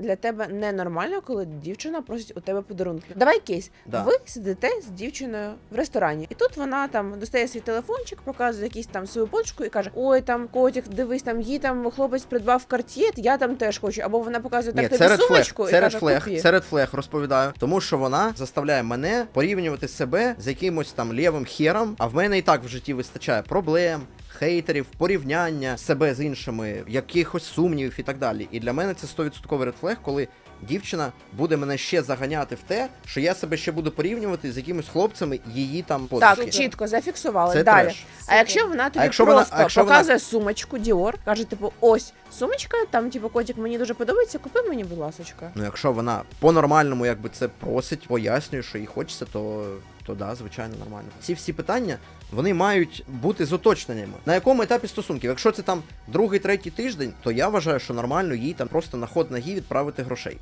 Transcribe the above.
для тебе ненормально, коли дівчина просить у тебе подарунки? Давай кейс. Да. Ви сидите з дівчиною в ресторані, і тут вона там достає свій телефончик, показує якийсь там свою почку і каже: Ой, там котик, дивись, там їй там хлопець придбав карт'є, я там теж хочу. Або вона показує так Ні, тобі сумочку і це ред каже, флег, купі. це флег, розповідаю. Тому що вона заставляє мене порівнювати себе з якимось там лівим хером, а в мене і так в житті вистачає проблем. Хейтерів, порівняння себе з іншими, якихось сумнівів і так далі. І для мене це 100% ред флег, коли дівчина буде мене ще заганяти в те, що я себе ще буду порівнювати з якимись хлопцями її там подружки. Так, чітко зафіксували. Це Далі. треш. А якщо вона тобі якщо вона- просто а якщо вона- показує сумочку Dior, каже, типу, ось сумочка, там, типу, котик мені дуже подобається, купи мені, будь ласочка. Ну, якщо вона по-нормальному якби це просить, пояснює, що їй хочеться, то, то да, звичайно, нормально. Ці всі питання вони мають бути з уточненнями. На якому етапі стосунків? Якщо це там другий, третій тиждень, то я вважаю, що нормально їй там просто на ход ноги відправити грошей.